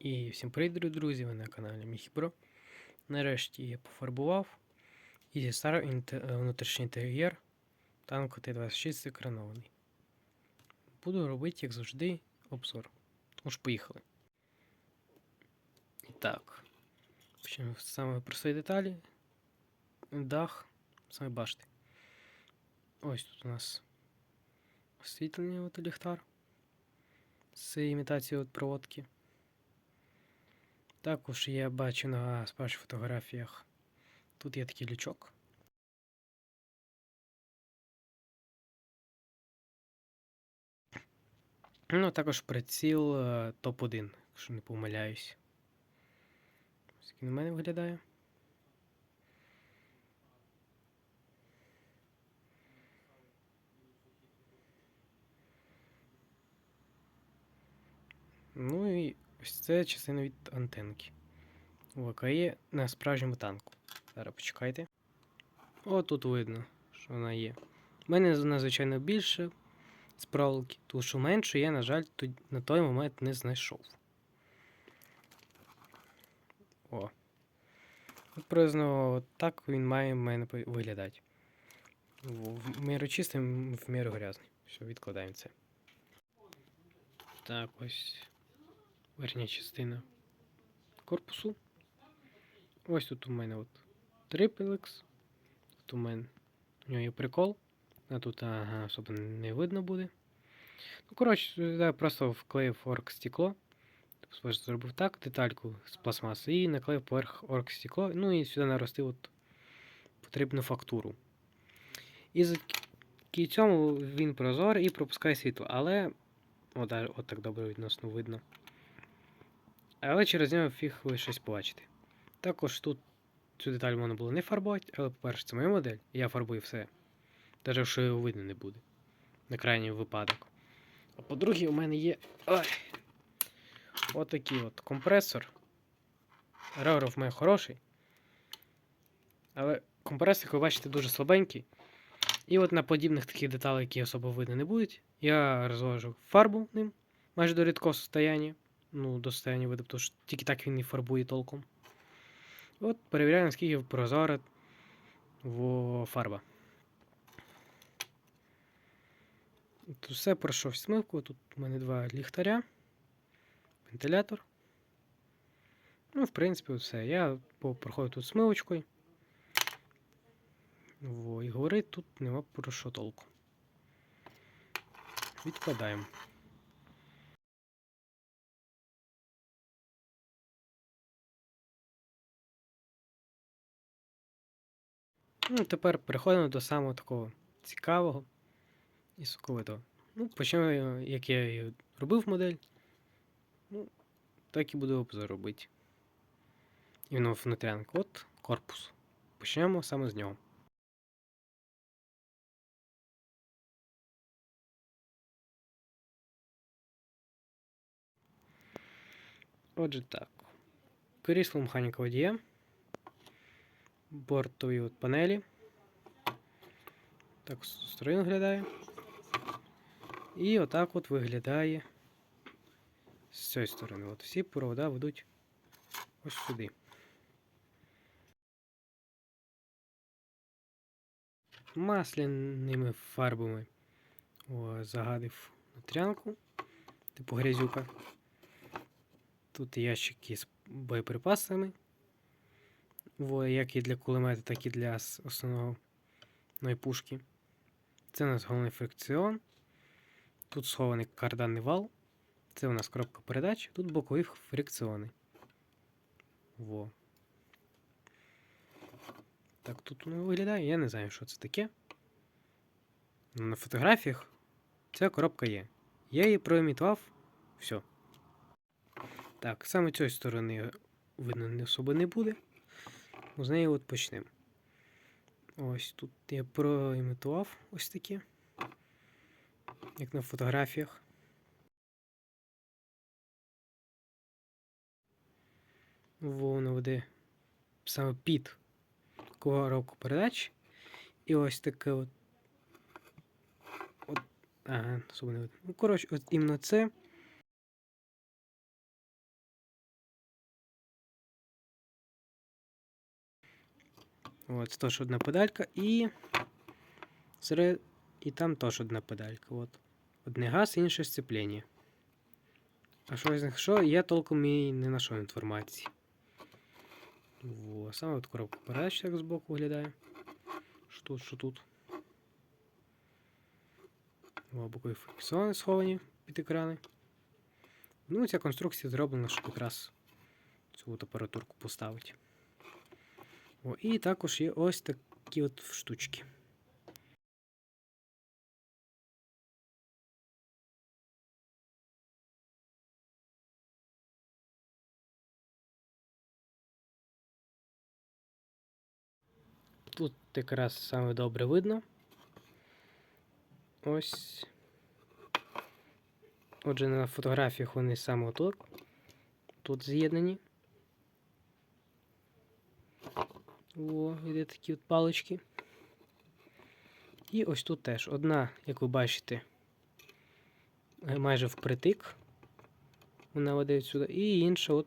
І всім привіт, друзі, ви на каналі Міхібро. Нарешті я пофарбував і зістарив інте- е, внутрішній інтер'єр танку Т-26 екранований. Буду робити, як завжди, обзор. Тож поїхали. І так. Почнемо з самої простої деталі. Дах, саме башти. Ось тут у нас освітлення от ліхтар. З імітацією от проводки. Також я бачу на перших фотографіях. Тут є такий лючок. Ну, також приціл е, топ-1, якщо не помиляюсь. Ось він у мене виглядає. Ну ось це частина від антенки. ВКЄ на справжньому танку. Зараз почекайте. О, тут видно, що вона є. У мене вона, звичайно, більше з проволоки, тому що менше я, на жаль, тут на той момент не знайшов. О. Приблизно так він має в мене виглядати. В міру чистий, в міру грязний. Все, відкладаємо це. Так, ось верхня частина корпусу. Ось тут у мене от триплекс. Тут у мене у нього є прикол. А тут ага, особо не видно буде. Ну, коротше, сюди просто вклеїв орг стекло. Тобто зробив так, детальку з пластмаси і наклеїв поверх орг стекло. Ну і сюди наростив от потрібну фактуру. І завдяки цьому він прозорий і пропускає світло. Але от, от так добре відносно видно. Але через нього фіг ви щось побачите. Також тут цю деталь можна було не фарбувати, але, по-перше, це моя модель, і я фарбую все. Навіть якщо його видно не буде. На крайній випадок. А по-друге, у мене є. Ой. Отакий от компресор. Ревер в мене хороший. Але компресор, як ви бачите, дуже слабенький. І от на подібних таких деталей, які особо видно не будуть, я розвожу фарбу ним майже до рідкого состояння. Ну, до состояння виду, тому що тільки так він і фарбує толком. От перевіряю, наскільки прозора фарба. Тут все пройшов смивку. Тут у мене два ліхтаря, вентилятор. Ну, в принципі, все. Я проходив тут смивочкою. Во, і говорить, тут нема про що толку. Відкладаємо. Ну, тепер переходимо до самого такого цікавого і соковитого. Ну, почнемо, е, як я і робив модель. Ну, так і буду обзор робити. Іменно внутрянку. От корпус. Почнемо саме з нього. Отже так. Крісло механіка водія. Бортові от панелі. Так сторони виглядає. І отак от виглядає з цієї сторони. От всі провода ведуть ось сюди. Масляними фарбами о, загадив нутрянку, типу грязюка. Тут ящики з боєприпасами. Як і для кулемета, так і для основного ну, пушки. Це у нас головний фрикціон. Тут схований карданний вал. Це у нас коробка передач. Тут бокові фрикціони. Во. Так, тут воно виглядає. Я не знаю, що це таке. Ну, на фотографіях ця коробка є. Я її проімітував. Все. Так, саме цієї сторони видно не не буде. Ну, З неї от почнемо. Ось тут я проімітував ось таке. Як на фотографіях. Воно веде саме під коробку передач. І ось таке от. от ага, видно. Ну, коротше, от іменно це От, теж одна педалька і. Серед... І там теж одна педалька. От. Одне газ, інше сцеплення. А що з них що, я толком і не знайшов інформації. Во, саме от коробка передач так збоку виглядає. Що тут, що тут. О, бокові фіксони сховані під екрани. Ну, ця конструкція зроблена, щоб якраз цю от апаратурку поставити. О, і також є ось такі от штучки. Тут якраз саме добре видно. Ось. Отже, на фотографіях вони саме отут. Тут з'єднані. О, іде такі от палички. І ось тут теж одна, як ви бачите, е, майже впритик. Вона веде сюди. І інша от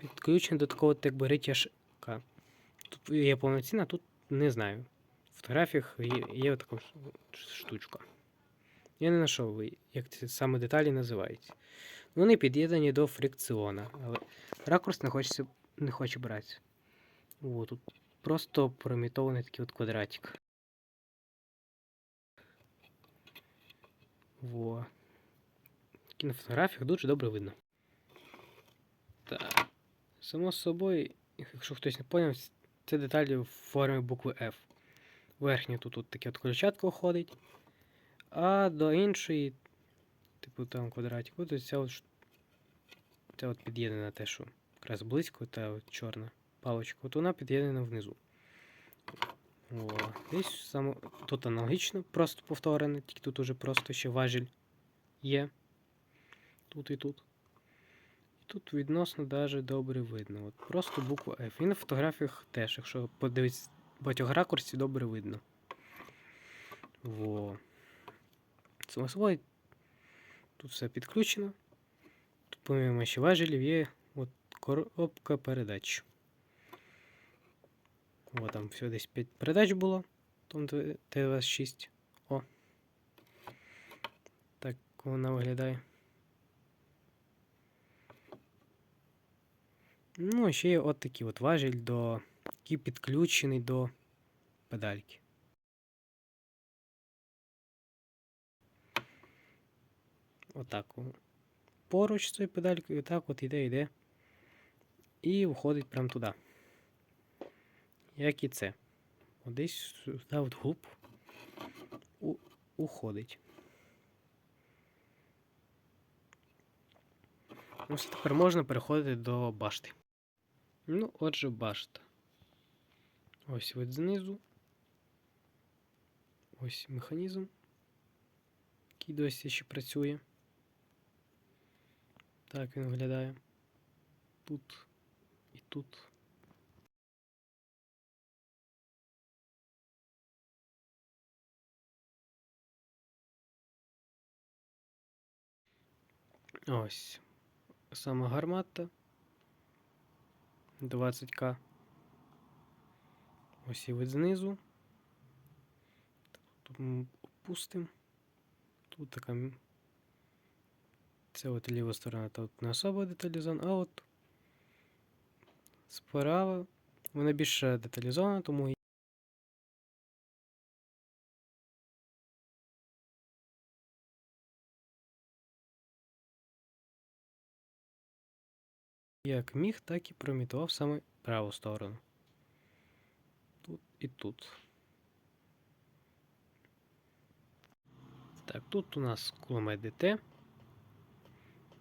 підключена до такого, от, якби ритяжка. Тут є повноцінна, тут не знаю. В фотографіях є, є така штучка. Я не знайшов, як ці саме деталі називаються. Вони під'єднані до фрикціона, але ракурс не хочеться, не хоче брати. О, тут просто промітований такий от квадратик. Во. На фотографіях дуже добре видно. Так. Само собою, якщо хтось не поняв, це деталі в формі букви F. Верхня тут от таке от колючатко ходить. А до іншої, типу там квадратик, от ця от, ця от під'єднана те, що якраз близько, та от чорна паличка, от вона під'єднана внизу. О, десь саме тут аналогічно, просто повторене, тільки тут уже просто ще важіль є. Тут і тут. І тут відносно даже добре видно. От Просто буква F. І на фотографіях теж, якщо подивитися багатьох ракурсів, добре видно. Во. Само тут все підключено. Тут, помимо ще важелів, є от коробка передач. О, там все десь 5 передач було. Там ТВС-6. О. Так вона виглядає. Ну, ще є от такий от важіль, до, який підключений до педальки. Отак. Поруч з цією педалькою, отак от іде, йде. І входить прямо туди. Як і це. Десь сюди от глуб у, уходить. Ось тепер можна переходити до башти. Ну, отже, башта. Ось вид знизу. Ось механізм, який досі ще працює. Так він виглядає. Тут і тут. Ось. Сама гармата. 20к. Ось і вид знизу. Тут ми опустимо. Тут така. Це от ліва сторона тут не особо деталізована, а от справа вона більше деталізована, тому як міг, так і промітував саме праву сторону. Тут і тут. Так, тут у нас кулемет ДТ.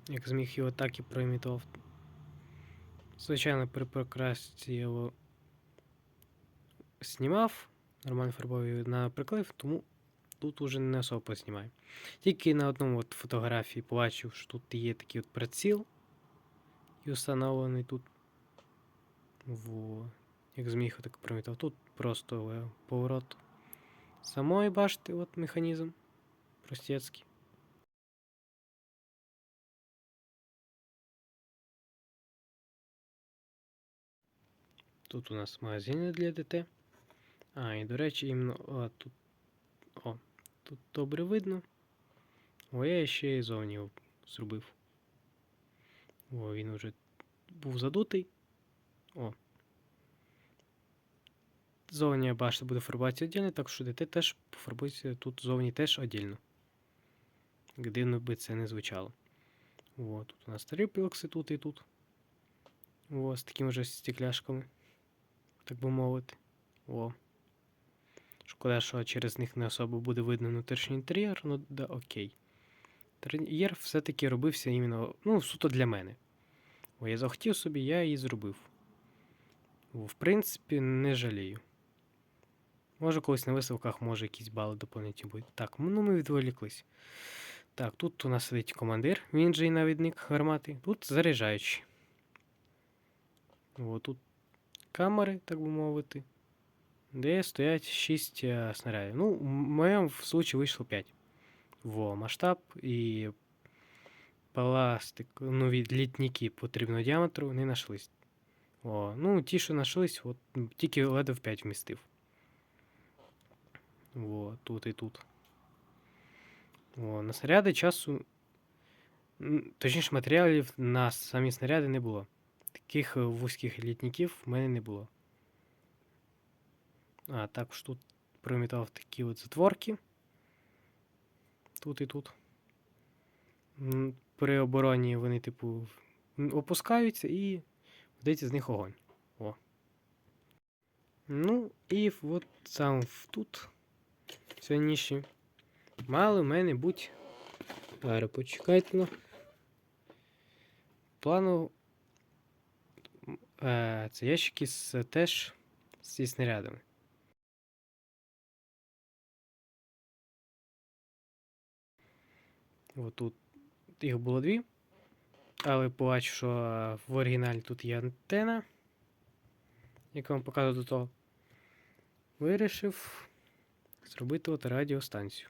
Як зміг його так і проімітував. Звичайно, при прокрасці його знімав, нормально фарбовою на приклеїв, тому тут уже не особо поснімаю. Тільки на одному от фотографії побачив, що тут є такий от приціл і встановлений тут. Во. Як зміг так примітив. Тут просто поворот самої башти, от механізм простецький. Тут у нас магазини для ДТ. А, і до речі, іменно о, тут. О, тут добре видно. О, я ще і зовні зробив. О, він вже був задутий. О. Зовні, бачите, буде фарбуватися віддільно, так що ДТ теж пофарбується тут зовні теж віддільно. Дивно би це не звучало. О, тут у нас триплекси тут і тут. О, з такими же стекляшками. Так би мовити. О. Шкода, що через них не особо буде видно внутрішній інтер'єр, ну да, окей. Інтер'єр все-таки робився іменно, ну, суто для мене. О, я захотів собі, я її зробив. В принципі, не жалію. Може, колись на виставках може якісь бали доповнені будуть. Так, ну ми відволіклись. Так, тут у нас сидить командир, він же і навідник гармати. Тут заряджаючий. О, тут камери, так би мовити, де стоять 6 е, снарядів. Ну, в моєму случаї вийшло 5. Во, масштаб і пластик, ну, від літніки потрібного діаметру не знайшлись. О, ну, ті, що знайшлись, от, тільки ледве в 5 вмістив. Во, тут і тут. О, на снаряди часу. Точніше, матеріалів на самі снаряди не було. Таких е, вузьких літників в мене не було. А, також тут промітав такі от затворки. Тут і тут. При обороні вони, типу, опускаються і вдається з них огонь. О. Ну, і от сам тут сьогоднішні мали в мене будь. Зараз почекайте. Ну. Плану. Е, це ящики з теж зі снарядами. От тут їх було дві. Але побачу, що в оригіналі тут є антена, яку вам показував до того. Вирішив зробити от радіостанцію.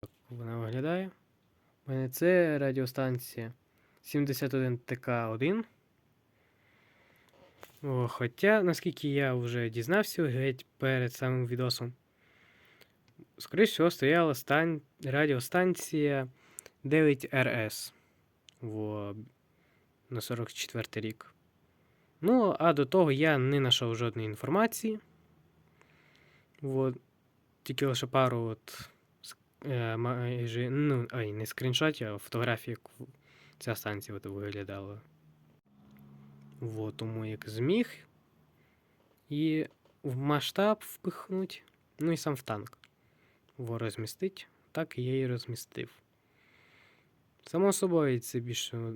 Так вона виглядає. У мене це радіостанція 71 ТК1. О, хоча, наскільки я вже дізнався геть перед самим відосом, скоріше всього, стояла стан... радіостанція 9RS Во... на 44 рік. Ну, а до того я не знайшов жодної інформації. От. Тільки лише пару от, е, майже, ну, ай, не скріншотів, а фотографій, як ця станція от виглядала. Вот, тому як зміг. І в масштаб впихнуть, ну і сам в танк. Во розмістить. Так я і розмістив. Само собою, це більше.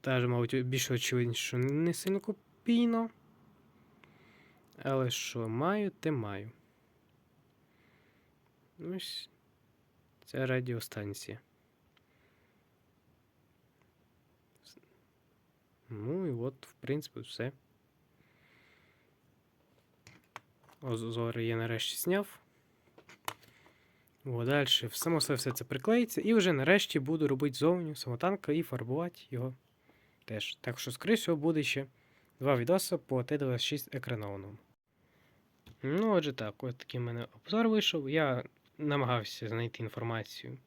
Теж, мабуть, більше очевидніше, що не сильно копійно. Але що маю, те маю. Ось це радіостанція. Ну і от, в принципі, все. Озори я нарешті зняв. О, далі само все, все це приклеїться. І вже нарешті буду робити зовню самотанка і фарбувати його теж. Так що, скоріше всього, буде ще два відоси по Т-26 екранованому. Ну, отже так, ось такий в мене обзор вийшов. Я намагався знайти інформацію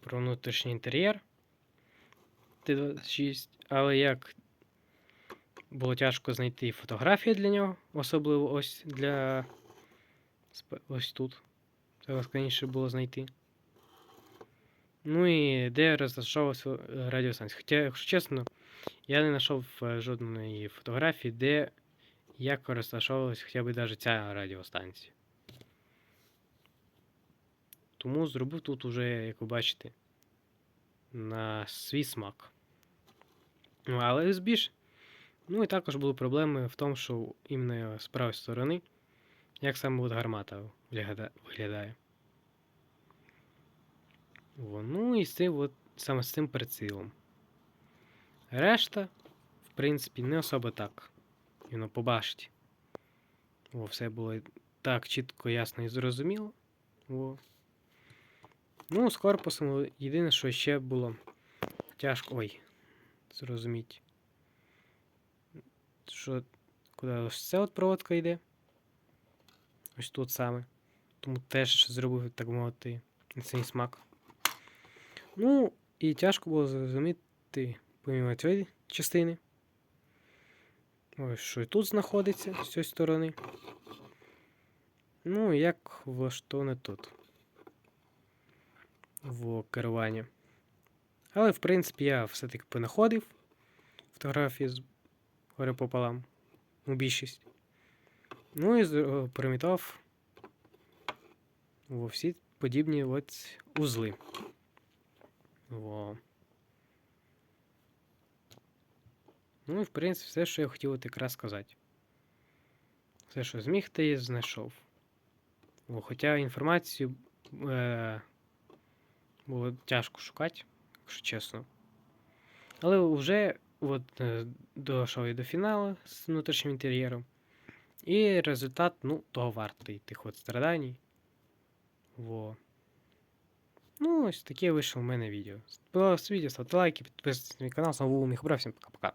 про внутрішній інтер'єр Т-26, але як було тяжко знайти фотографії для нього, особливо ось для ось тут. Це складніше було знайти. Ну і де розташовувався радіостанція. Хоча, якщо чесно, я не знайшов е, жодної фотографії, де як розташовувалась хоча б навіть ця радіостанція. Тому зробив тут уже, як ви бачите, на свій смак. Ну, але збільш. Ну і також були проблеми в тому, що іменно з правої сторони, як саме от гармата виглядає. О, ну і з цим, от, саме з цим прицілом. Решта, в принципі, не особо так. Іменно по башті. О, все було так чітко, ясно і зрозуміло. О. Ну, з корпусом єдине, що ще було тяжко. Ой, зрозуміть. Що куди ось ця от проводка йде. Ось тут саме. Тому теж зробив, так мовити, цей смак. Ну, і тяжко було зрозуміти, помимо цієї частини. Ось що і тут знаходиться з цієї сторони. Ну, як влаштоване тут. В керуванні. Але, в принципі, я все-таки понаходив фотографії з гори пополам. Ну, більшість. Ну і примітав во всі подібні от узли. Во. Ну і в принципі все, що я хотів от якраз сказати. Все, що зміг, і знайшов. Хоча інформацію е, було тяжко шукати, якщо чесно. Але вже от, е, дійшов і до фіналу з внутрішнім інтер'єром. І результат, ну, того вартий тих от страдань. Во. Ну, ось таке вийшло в мене відео. Сподобалось відео, ставте лайки, підписуйтесь на мій канал. З вами був всім пока-пока.